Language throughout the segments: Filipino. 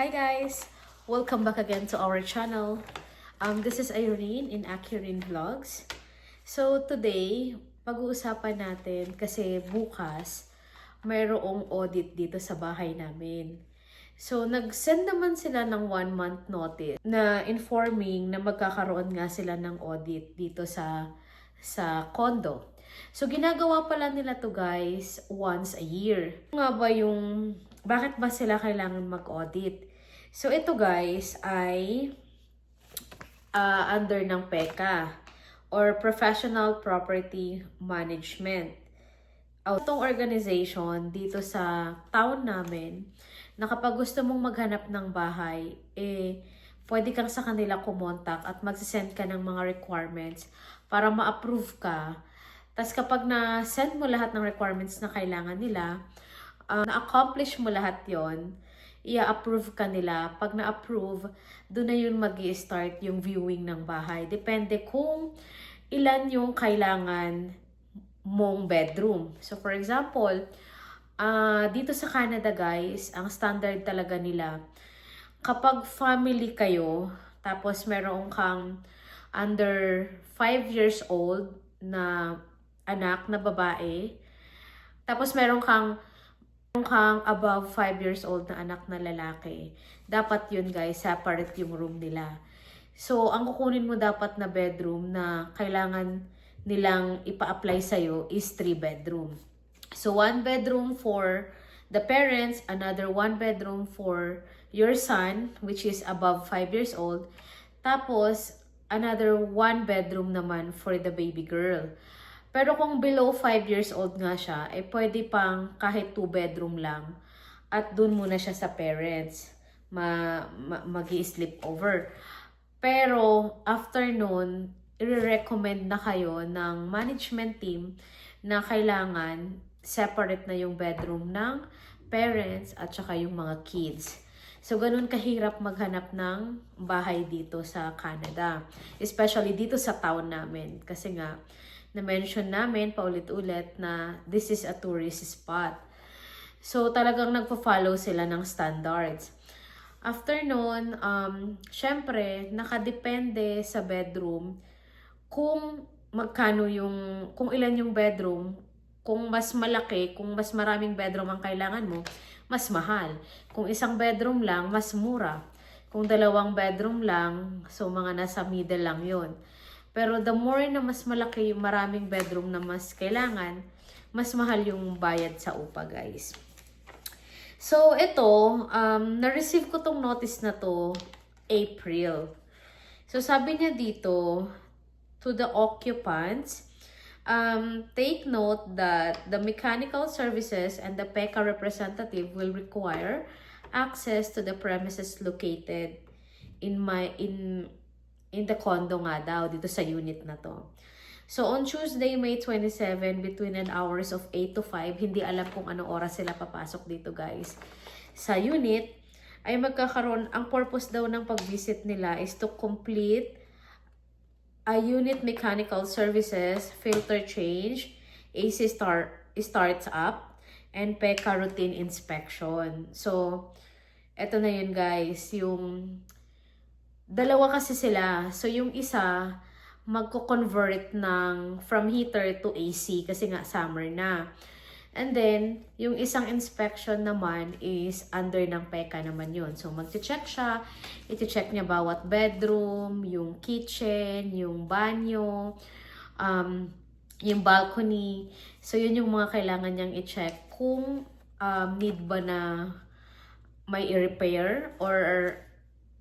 Hi guys! Welcome back again to our channel. Um, this is Irene in Akirin Vlogs. So today, pag-uusapan natin kasi bukas mayroong audit dito sa bahay namin. So nag-send naman sila ng one month notice na informing na magkakaroon nga sila ng audit dito sa sa condo. So ginagawa pala nila to guys once a year. Nga ba yung bakit ba sila kailangan mag-audit? So ito guys ay ah, under ng PECA or Professional Property Management. Itong organization dito sa town namin na kapag gusto mong maghanap ng bahay, eh, pwede kang sa kanila kumontak at magsisend ka ng mga requirements para ma-approve ka. Tapos kapag na-send mo lahat ng requirements na kailangan nila, uh, na-accomplish mo lahat yon i-approve ka nila. Pag na-approve, doon na yun mag start yung viewing ng bahay. Depende kung ilan yung kailangan mong bedroom. So, for example, ah dito sa Canada, guys, ang standard talaga nila, kapag family kayo, tapos meron kang under 5 years old na anak na babae, tapos meron kang kang above 5 years old na anak na lalaki, dapat yun guys, separate yung room nila. So, ang kukunin mo dapat na bedroom na kailangan nilang ipa-apply sa'yo is 3 bedroom. So, one bedroom for the parents, another one bedroom for your son, which is above 5 years old. Tapos, another one bedroom naman for the baby girl. Pero kung below 5 years old nga siya, eh pwede pang kahit 2 bedroom lang. At dun muna siya sa parents. Ma, ma, mag-sleep over. Pero after nun, i-recommend na kayo ng management team na kailangan separate na yung bedroom ng parents at saka yung mga kids. So, ganun kahirap maghanap ng bahay dito sa Canada. Especially dito sa town namin. Kasi nga, na-mention namin paulit-ulit na this is a tourist spot. So, talagang nagpo-follow sila ng standards. After nun, um, syempre, nakadepende sa bedroom kung magkano yung, kung ilan yung bedroom, kung mas malaki, kung mas maraming bedroom ang kailangan mo, mas mahal. Kung isang bedroom lang, mas mura. Kung dalawang bedroom lang, so mga nasa middle lang yon. Pero the more na mas malaki yung maraming bedroom na mas kailangan, mas mahal yung bayad sa upa, guys. So, ito, um, na-receive ko tong notice na to April. So, sabi niya dito, to the occupants, um, take note that the mechanical services and the PECA representative will require access to the premises located in my in in the condo nga daw dito sa unit na to. So on Tuesday, May 27, between an hours of 8 to 5, hindi alam kung anong oras sila papasok dito guys. Sa unit, ay magkakaroon, ang purpose daw ng pag-visit nila is to complete a unit mechanical services, filter change, AC start, starts up, and PECA routine inspection. So, eto na yun guys, yung dalawa kasi sila. So, yung isa, magko-convert ng from heater to AC kasi nga summer na. And then, yung isang inspection naman is under ng PECA naman yun. So, mag-check siya. Iti-check niya bawat bedroom, yung kitchen, yung banyo, um, yung balcony. So, yun yung mga kailangan niyang i-check kung um, need ba na may i-repair or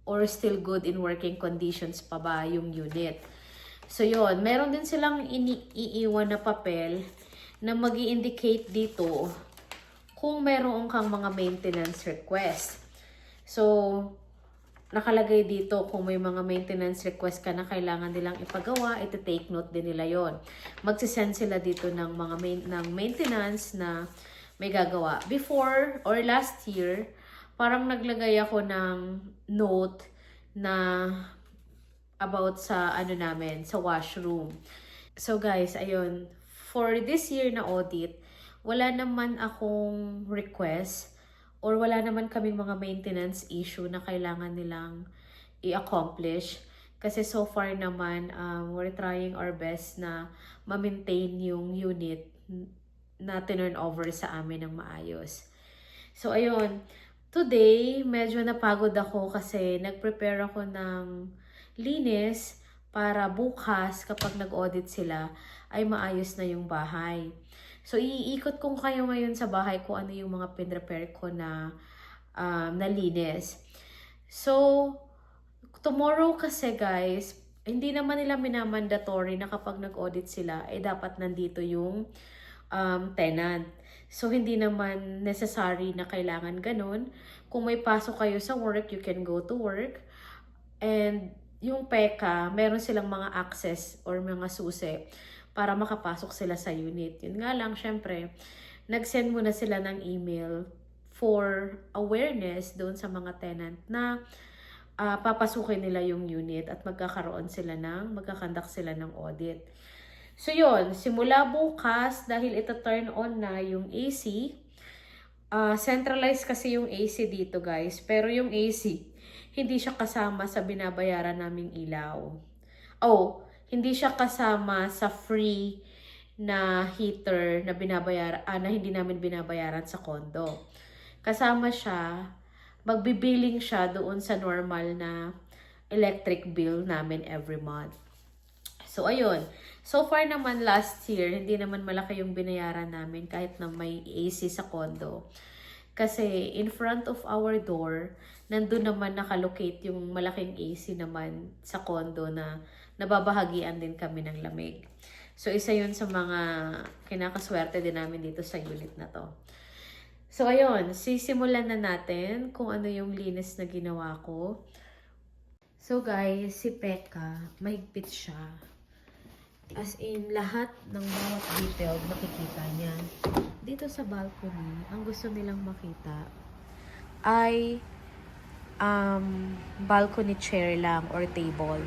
or still good in working conditions pa ba yung unit. So, yun. Meron din silang iniiwan na papel na mag indicate dito kung meron kang mga maintenance request. So, nakalagay dito kung may mga maintenance request ka na kailangan nilang ipagawa, ito take note din nila yon. Magsisend sila dito ng mga main, ng maintenance na may gagawa. Before or last year, parang naglagay ako ng note na about sa ano namin, sa washroom. So guys, ayun, for this year na audit, wala naman akong request or wala naman kaming mga maintenance issue na kailangan nilang i-accomplish. Kasi so far naman, um, we're trying our best na ma-maintain yung unit na turn over sa amin ng maayos. So, ayun. Today, medyo napagod ako kasi nag-prepare ako ng linis para bukas kapag nag-audit sila ay maayos na yung bahay. So, iikot ko kayo ngayon sa bahay ko ano yung mga pin-repair ko na um, na linis. So, tomorrow kasi guys, hindi naman nila minamandatory na kapag nag-audit sila, eh dapat nandito yung um, tenant. So, hindi naman necessary na kailangan ganun. Kung may pasok kayo sa work, you can go to work. And yung PECA, meron silang mga access or mga susi para makapasok sila sa unit. Yun nga lang, syempre, nag-send muna sila ng email for awareness doon sa mga tenant na ah, papasukin nila yung unit at magkakaroon sila ng, magkakandak sila ng audit. So yun, simula bukas, dahil ito turn on na yung AC, ah, centralized kasi yung AC dito guys, pero yung AC, hindi siya kasama sa binabayaran naming ilaw. Oh, hindi siya kasama sa free na heater na binabayaran, ah, na hindi namin binabayaran sa condo. Kasama siya, magbibilling siya doon sa normal na electric bill namin every month. So, ayun. So far naman last year, hindi naman malaki yung binayaran namin kahit na may AC sa condo. Kasi in front of our door, nandun naman nakalocate yung malaking AC naman sa condo na nababahagian din kami ng lamig. So isa yun sa mga kinakaswerte din namin dito sa unit na to. So ayun, sisimulan na natin kung ano yung linis na ginawa ko. So guys, si Pekka, mahigpit siya. As in, lahat ng bawat detail makikita niya. Dito sa balcony, ang gusto nilang makita ay um, balcony chair lang or table.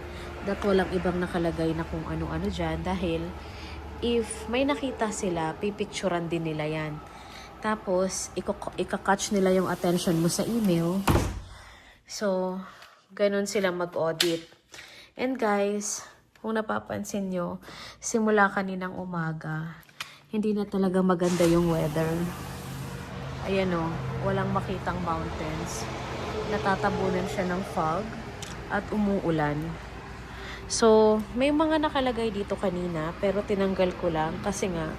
That walang ibang nakalagay na kung ano-ano dyan dahil if may nakita sila, pipicturan din nila yan. Tapos, ika-catch nila yung attention mo sa email. So, ganun sila mag-audit. And guys, kung napapansin nyo, simula kaninang umaga, hindi na talaga maganda yung weather. Ayan o, walang makitang mountains. Natatabunan siya ng fog at umuulan. So, may mga nakalagay dito kanina pero tinanggal ko lang kasi nga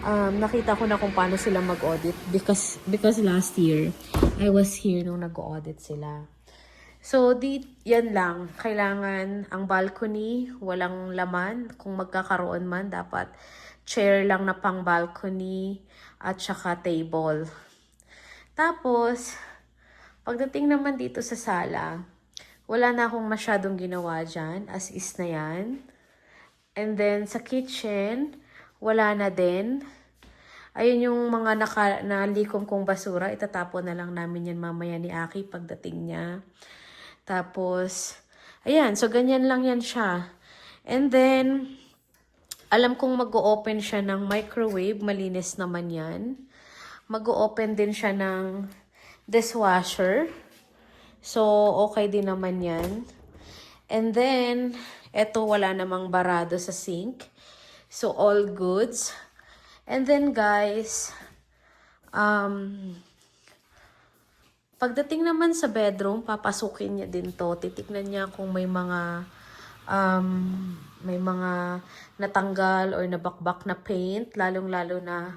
um, nakita ko na kung paano sila mag-audit because, because last year, I was here nung nag-audit sila. So, di, yan lang. Kailangan ang balcony, walang laman. Kung magkakaroon man, dapat chair lang na pang balcony at saka table. Tapos, pagdating naman dito sa sala, wala na akong masyadong ginawa dyan. As is na yan. And then, sa kitchen, wala na din. Ayun yung mga naka, nalikom kong basura. Itatapon na lang namin yan mamaya ni Aki pagdating niya. Tapos, ayan. So, ganyan lang yan siya. And then, alam kong mag-open siya ng microwave. Malinis naman yan. Mag-open din siya ng dishwasher. So, okay din naman yan. And then, eto wala namang barado sa sink. So, all goods. And then, guys, um, pagdating naman sa bedroom, papasukin niya din to. Titignan niya kung may mga, um, may mga natanggal or nabakbak na paint, lalong-lalo na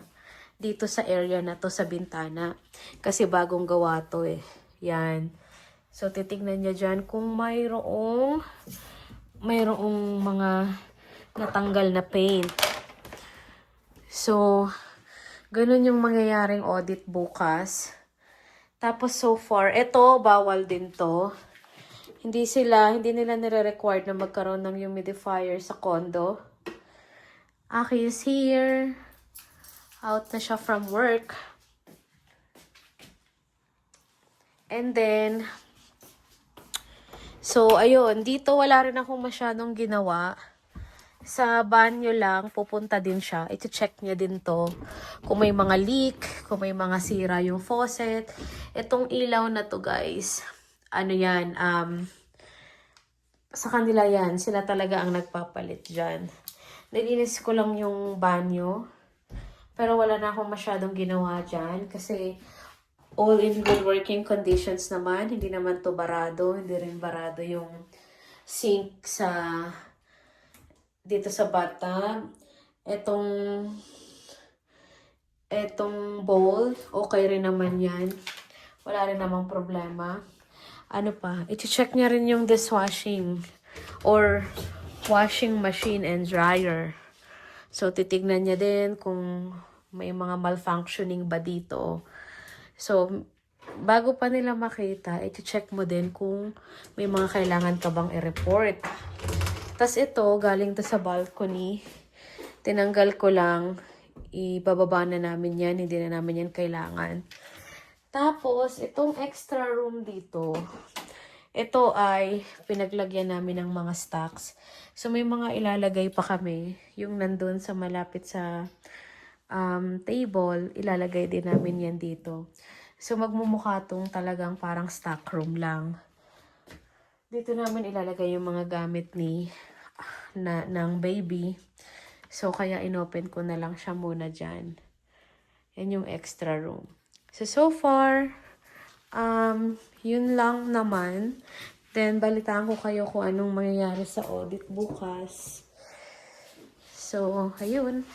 dito sa area na to sa bintana. Kasi bagong gawa to eh. Yan. So, titignan niya dyan kung mayroong, mayroong mga natanggal na paint. So, ganun yung mangyayaring audit bukas. Tapos so far, eto, bawal din to. Hindi sila, hindi nila nire-required na magkaroon ng humidifier sa condo. Aki is here. Out na siya from work. And then, so ayun, dito wala rin akong masyadong ginawa. Sa banyo lang, pupunta din siya. Ito-check niya din to. Kung may mga leak, kung may mga sira yung faucet. Itong ilaw na to guys, ano yan, um, sa kanila yan, sila talaga ang nagpapalit dyan. Nilinis ko lang yung banyo. Pero wala na akong masyadong ginawa dyan. Kasi all in good working conditions naman. Hindi naman to barado. Hindi rin barado yung sink sa dito sa bathtub. Etong etong bowl, okay rin naman yan. Wala rin namang problema. Ano pa? I-check niya rin yung dishwashing or washing machine and dryer. So, titignan niya din kung may mga malfunctioning ba dito. So, bago pa nila makita, i-check mo din kung may mga kailangan ka bang i-report. Tapos ito, galing to sa balcony. Tinanggal ko lang. Ibababa na namin yan. Hindi na namin yan kailangan. Tapos, itong extra room dito, ito ay pinaglagyan namin ng mga stocks. So, may mga ilalagay pa kami. Yung nandun sa malapit sa um, table, ilalagay din namin yan dito. So, magmumukha tong talagang parang stock room lang. Dito namin ilalagay yung mga gamit ni na ng baby. So, kaya inopen ko na lang siya muna dyan. Yan yung extra room. So, so far, um, yun lang naman. Then, balitaan ko kayo kung anong mangyayari sa audit bukas. So, ayun.